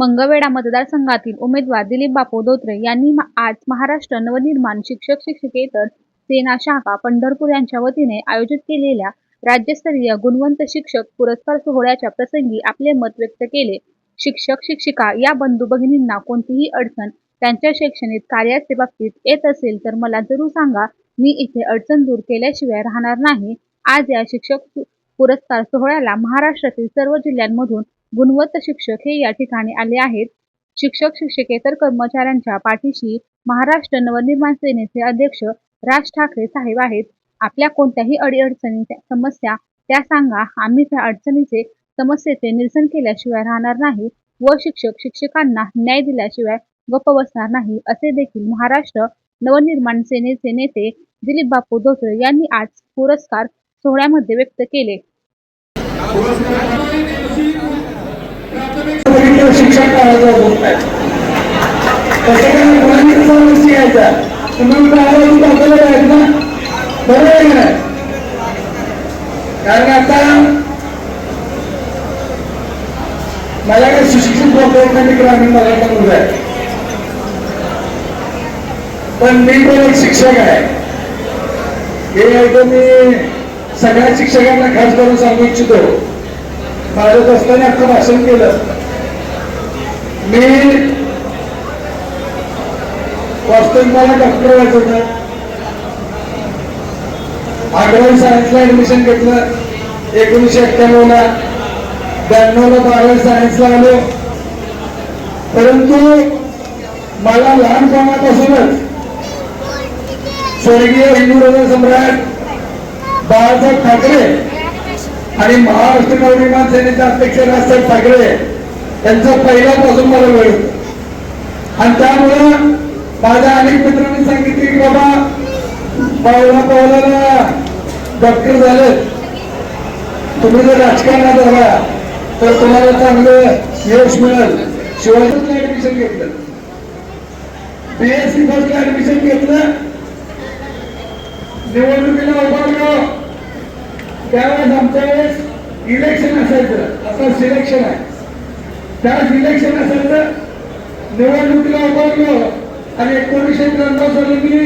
मंगळवेढा मतदारसंघातील उमेदवार दिलीप बापू धोत्रे यांनी आज महाराष्ट्र नवनिर्माण शिक्षक शिक्षकेतर सेना शाखा पंढरपूर यांच्या वतीने आयोजित केलेल्या राज्यस्तरीय गुणवंत शिक्षक पुरस्कार सोहळ्याच्या प्रसंगी आपले मत व्यक्त केले. शिक्षक शिक्षिका या बंधू भगिनींना कोणतीही अडचण त्यांच्या शैक्षणिक कार्याच्या बाबतीत येत असेल तर मला जरूर सांगा. मी इथे अडचण दूर केल्याशिवाय राहणार नाही. आज या शिक्षक पुरस्कार सोहळ्याला महाराष्ट्रातील सर्व जिल्ह्यांमधून गुणवंत शिक्षक हे या ठिकाणी आले आहेत. शिक्षक शिक्षकेतर कर्मचाऱ्यांच्या पाठीशी महाराष्ट्र नवनिर्माण सेनेचे अध्यक्ष राज ठाकरे साहेब आहेत. आपल्या कोणत्याही अडीअडचणी समस्या त्या सांगा. आम्ही त्या अडचणीचे समस्येचे निरसन केल्याशिवाय राहणार नाही व शिक्षक शिक्षकांना न्याय दिल्याशिवाय गप्प बसणार नाही असे देखील महाराष्ट्र नवनिर्माण सेनेचे नेते दिलीप बापू धोत्रे यांनी आज पुरस्कार सोहळ्यामध्ये व्यक्त केले बघितलं शिक्षक काढायचा होत नाही तसं काही मुलांनी समज यायचा तुम्ही काढायची दाखवलं पाहिजे ना? बरोबर आहे का नाही? कारण आता माझ्याकडे सुशिक्षित लोक ग्रामीण भागातला मुलगा आहे. पण मी पण एक शिक्षक आहे. हे एकदम मी सगळ्या शिक्षकांना खास करून सांगू इच्छितो. माझं असताना आपलं भाषण केलं. मी मला डॉक्टर व्हायचं होतं अकरावी सायन्सला ऍडमिशन घेतलं. एकोणीसशे एक्क्याण्णव ला ब्याण्णव बारावी सायन्सला आलो. परंतु मला लहानपणापासूनच स्वर्गीय हिंदू हृदय सम्राट बाळासाहेब ठाकरे आणि महाराष्ट्र नवनिर्माण सेनेचे अध्यक्ष राजसाहेब ठाकरे यांचा पहिल्यापासून मला वेळ होता. आणि त्यामुळं माझ्या अनेक मित्रांनी सांगितले की बाबा पावला पावलाला डॉक्टर झाले. तुम्ही जर राजकारणात आला तर तुम्हाला चांगलं यश मिळेल. शिवाय ऍडमिशन घेतलं. बीएससी फर्स्ट ऍडमिशन घेतलं. निवडणुकीला उभारलो. त्यावेळेस आमच्या वेळेस इलेक्शन असायचं. आता सिलेक्शन आहे. त्या इलेक्शन असायचं. निवडणुकीला उभारलो. आणि एकोणीसशे त्र्याण्णव साली मी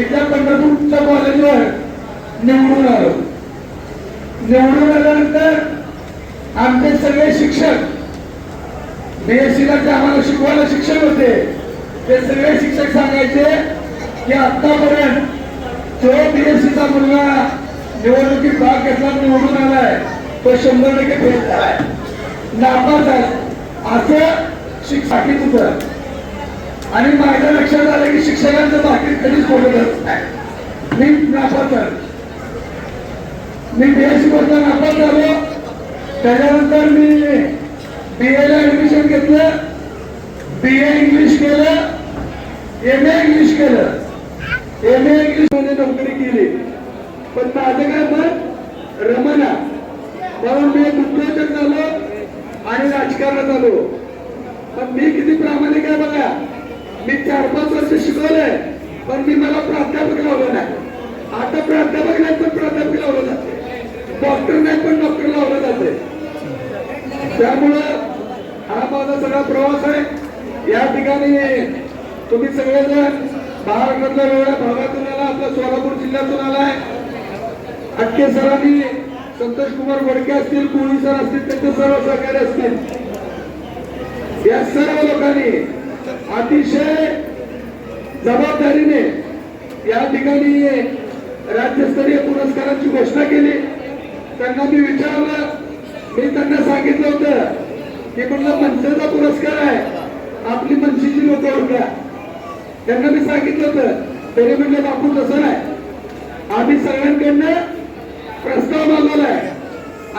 इथल्या पंढरपूरच्या कॉलेजवर निवडून आलो. निवडून आल्यानंतर आमचे सगळे शिक्षक बीएससी ला जे आम्हाला शिकवायला शिक्षक होते ते सगळे शिक्षक सांगायचे की आतापर्यंत जो बीएससी चा मुलगा निवडणुकीत भाग घेतला निवडून आलाय तो शंभर टक्के फेल झालाय. नापास आहे असं शिक्षक होतं आणि माझ्या लक्षात आलं की शिक्षकांचं बाकी कधीच बोलत नाही. मी नापास झालो. मी बीएससी मधला नापास झालो. त्याच्यानंतर मी बी ला ऍडमिशन घेतलं. बी ए इंग्लिश केलं. एम ए इंग्लिश केलं. एम ए इंग्लिशमध्ये नोकरी केली. पण माझं काय मत? रमना. म्हणून मी एक उद्योजक झालो आणि राजकारणात आलो. पण मी किती प्रामाणिक आहे बघा. मी चार पाच वर्ष शिकवलंय पण मी मला प्राध्यापक लावलं नाही. आता प्राध्यापक नाही पण प्राध्यापक लावलं जाते. डॉक्टर नाही पण डॉक्टर लावलं जाते. त्यामुळं हा माझा सगळा प्रवास आहे. या ठिकाणी तुम्ही सगळेजण महाराष्ट्रातल्या वेगळ्या भागातून आला आपल्या सोलापूर जिल्ह्यातून आलाय. अटके सरांनी संतोष कुमार वडके असतील कोळी सर असतील त्यांचे सर्व सहकारी असतील. या सर्व लोकांनी अतिशय जबाबदारीने या ठिकाणी राज्यस्तरीय पुरस्कारांची घोषणा केली. त्यांना मी विचारलं. मी त्यांना सांगितलं होतं की कुठला मनसेचा पुरस्कार आहे. आपली मनशीची लोक ओळखा. त्यांना मी सांगितलं होतं. तरी म्हणजे बापू तसं नाही. आम्ही सगळ्यांकडनं प्रस्ताव मागवला आहे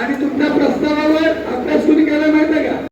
आणि तुमच्या प्रस्तावावर अभ्यास कुणी केला माहिती आहे का?